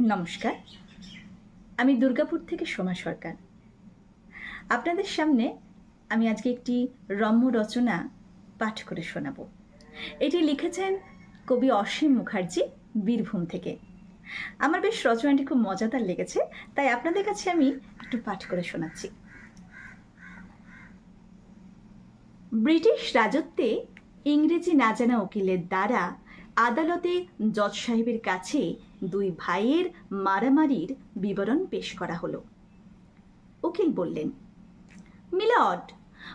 নমস্কার। আমি দুর্গাপুর থেকে সোমা সরকার। আপনাদের সামনে আমি আজকে একটি রম্য রচনা পাঠ করে শোনাব। এটি লিখেছেন কবি অসীম মুখার্জি বীরভূম থেকে। আমার বেশ রচনাটি খুব মজাদার লেগেছে, তাই আপনাদের কাছে আমি একটু পাঠ করে শোনাচ্ছি। ব্রিটিশ রাজত্বে ইংরেজি না জানা উকিলের দ্বারা আদালতে জজ সাহেবের কাছে দুই ভাইয়ের মারামারির বিবরণ পেশ করা হলো। উকিল বললেন milord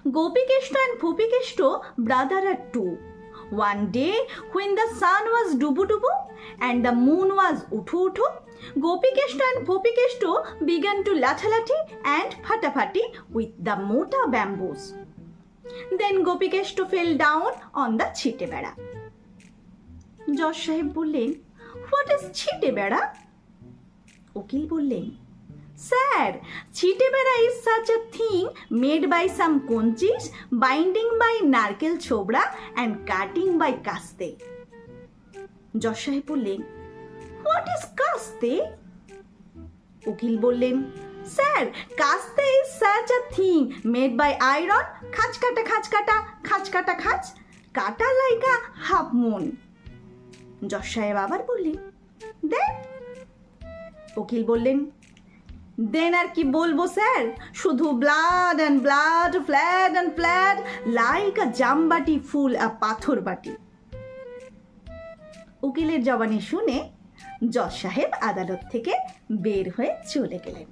Gopikesto and Bhupikesto brother are two one day when the sun was ডুবু ডুবু অ্যান্ড দ্য মুন ওয়াজ উঠু উঠু Gopikesto and Bhupikesto began to লাঠালাঠি and ফাটাফাটি উইথ দ্য মোটা bamboos then Gopikesto fell down on the ছিটে বেড়া জজ সাহেব বললেন হোয়াট ইজ ছিটে বেড়া? উকিল বললেন স্যার ছিটে বেড়া is such a thing made by some কঞ্চিস binding by নারকেল ছোবড়া অ্যান্ড কাটিং বাই কাস্তে. জজ সাহেব বললেন হোয়াট ইজ কাস্তে? উকিল বললেন স্যার কাস্তে is such a thing made by iron খাঁচ কাটা খাঁচ কাটা খাঁচ কাটা খাঁচ কাটা লাইকা হাফ মুন জজ সাহেব আবার বললেন, দেন? উকিল বললেন, দেন আর কি বলব স্যার? শুধু blood and blood flood and flood like a জামবাটি, full a পাথর বাটি। উকিলের জবানি শুনে জজ সাহেব আদালত থেকে বের হয়ে চলে গেলেন।